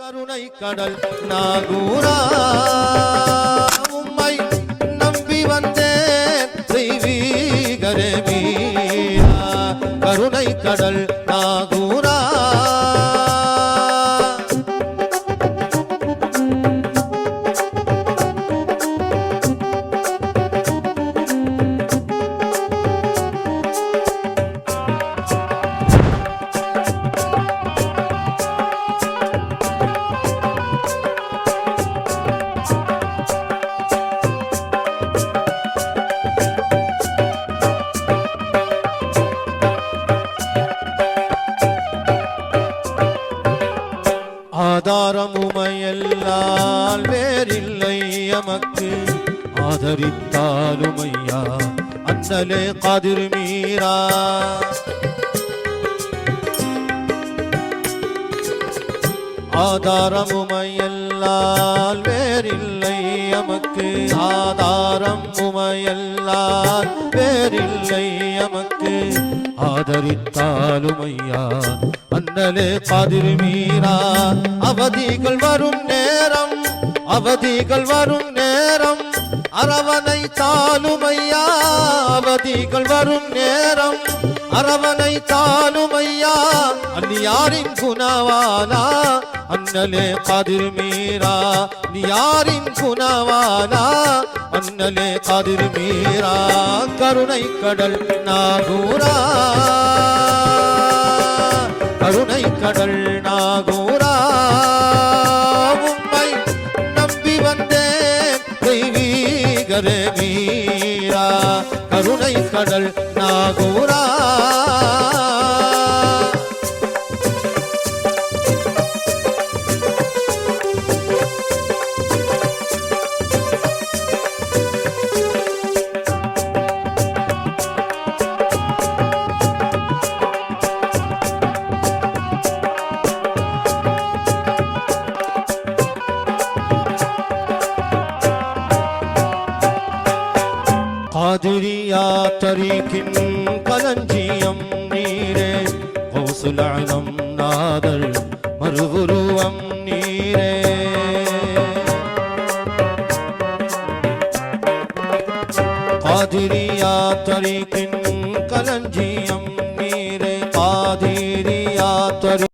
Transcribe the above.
கருணை கடல் நாகூரா. உம்மை நம்பி வந்தேன் தெய்வீகரே மீரா கருணை கடல் நாகூரா. ஆதாரமுமையல்லால் வேறில்லை எமக்கு. ஆதரித்தாலுமையா அண்ணலே கதிர் மீரா ஆதாரமுமையல்லால் வேறில்லை எமக்கு. ஆதாரம் உமையல்லால் வேறில்லை எமக்கு. ஆதரித்தாலும் ஐயா அண்ணலே காதிர் மீரா அவதிகள் வரும் நேரம் அவதிகள் வரும் நேரம் அரவணை தாலுமையா அவதிகள் வரும் நேரம் அரவணை தாலுமையா அந்நியாரின் குணவானா அண்ணலே கதிர் மீரா நீ யாரின் குணவானா அண்ணலே கதிர் மீரா கருணை கடல் நாகூரா கருணை கடல் நாகூரா. உம்மை நம்பி வந்தேன் தெய்வீகரே மீரா கருணை கடல் நாகூரா. காதிரியா தரிக்கின் களஞ்சியம் நீரே கௌசுலம் நாதல் மறுபுருவம் நீரே. காதிரியா தரிக்கின்